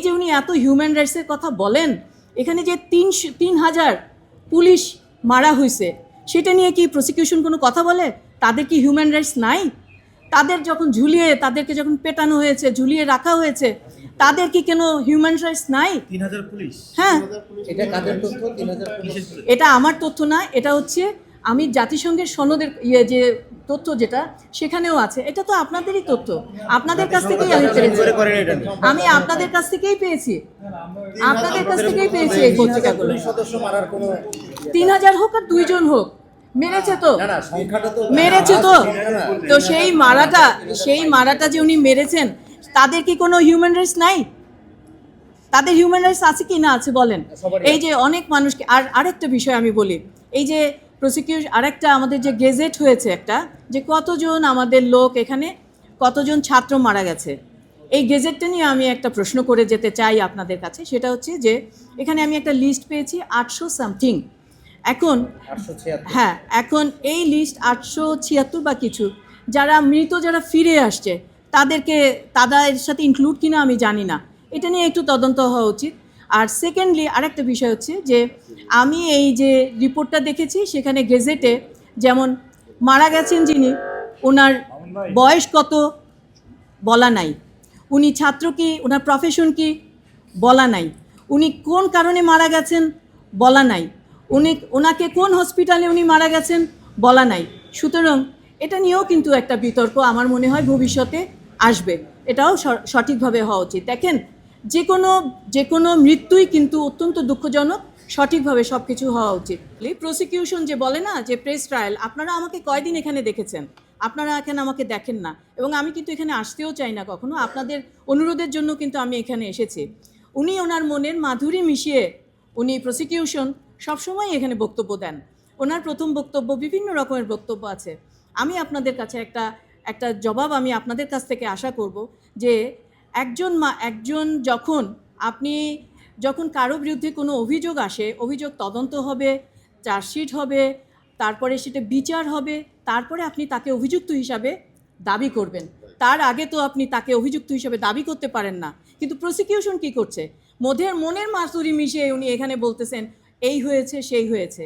এই যে উনি এত হিউম্যান রাইটসের কথা বলেন এখানে যে তিন তিন হাজার পুলিশ মারা হয়েছে সেটা নিয়ে কি প্রসিকিউশন কোনো কথা বলে? তাদের কি হিউম্যান রাইটস নাই? তাদের যখন ঝুলিয়ে তাদেরকে যখন পেটানো হয়েছে ঝুলিয়ে রাখা হয়েছে তাদের কি কেন হিউম্যান রাইটস নাই? হ্যাঁ। এটা কাদের তথ্য? এটা আমার তথ্য না এটা হচ্ছে আমি জাতিসংঘের সনদের ইয়ে যে তথ্য যেটা সেখানেও আছে এটা তো আপনাদেরই তথ্য। আপনাদের কাছ থেকেই আমি পেয়েছি। আমি আপনাদের কাছ থেকেই পেয়েছি। আপনাদের কাছ থেকেই পেয়েছি এই পত্রিকাগুলো। তিন হাজার হোক আর দুইজন হোক মেরেছে তো। মেরেছে তো। তো সেই মারাটা সেই মারাটা যে উনি মেরেছেন তাদের কি কোনো হিউম্যান রাইটস নাই? তাদের হিউম্যান রাইটস আছে কি না আছে বলেন। এই যে অনেক মানুষকে আর আরেকটা বিষয় আমি বলি এই যে প্রসিকিউশন আরেকটা আমাদের যে গেজেট হয়েছে একটা যে কতজন আমাদের লোক এখানে কতজন ছাত্র মারা গেছে। এই গেজেটটা নিয়ে আমি একটা প্রশ্ন করে যেতে চাই আপনাদের কাছে সেটা হচ্ছে যে এখানে আমি একটা লিস্ট পেয়েছি আটশো সামথিং এখন হ্যাঁ এখন এই লিস্ট আটশো ছিয়াত্তর বা কিছু যারা মৃত যারা ফিরে আসছে তাদেরকে তাদের সাথে ইনক্লুড কিনা আমি জানি না। এটা নিয়ে একটু তদন্ত হওয়া উচিত। আর সেকেন্ডলি আরেকটা বিষয় হচ্ছে যে আমি এই যে রিপোর্টটা দেখেছি, সেখানে গেজেটে যেমন মারা গেছেন যিনি, ওনার বয়স কত বলা নাই। উনি ছাত্র কি, ওনার প্রফেশন কি বলা নাই। উনি কোন কারণে মারা গেছেন বলা নাই। উনি, ওনাকে কোন হসপিটালে উনি মারা গেছেন বলা নাই। সুতরাং এটা নিয়েও কিন্তু একটা বিতর্ক আমার মনে হয় ভবিষ্যতে আসবে। এটাও সঠিকভাবে হওয়া উচিত। দেখেন যে কোনো যে কোনো মৃত্যুই কিন্তু অত্যন্ত দুঃখজনক, সঠিকভাবে সব কিছু হওয়া উচিত। প্রসিকিউশন যে বলে না, যে প্রেস ট্রায়াল আপনারা আমাকে কয়দিন এখানে দেখেছেন? আপনারা এখানে আমাকে দেখেন না। এবং আমি কিন্তু এখানে আসতেও চাই না কখনো। আপনাদের অনুরোধের জন্য কিন্তু আমি এখানে এসেছি। উনি ওনার মনের মাধুরী মিশিয়ে উনি প্রসিকিউশন সবসময় এখানে বক্তব্য দেন। ওনার প্রথম বক্তব্য বিভিন্ন রকমের বক্তব্য আছে। আমি আপনাদের কাছে একটা একটা জবাব আমি আপনাদের কাছ থেকে আশা করব যে একজন মা, একজন যখন আপনি যখন কারও বিরুদ্ধে কোনো অভিযোগ আসে, অভিযোগ তদন্ত হবে, চার্জশিট হবে, তারপরে সেটা বিচার হবে, তারপরে আপনি তাকে অভিযুক্ত হিসাবে দাবি করবেন। তার আগে তো আপনি তাকে অভিযুক্ত হিসাবে দাবি করতে পারেন না। কিন্তু প্রসিকিউশন কি করছে? মধ্যের মনের মাসুরি মিশিয়ে উনি এখানে বলতেছেন, এই হয়েছে, সেই হয়েছে।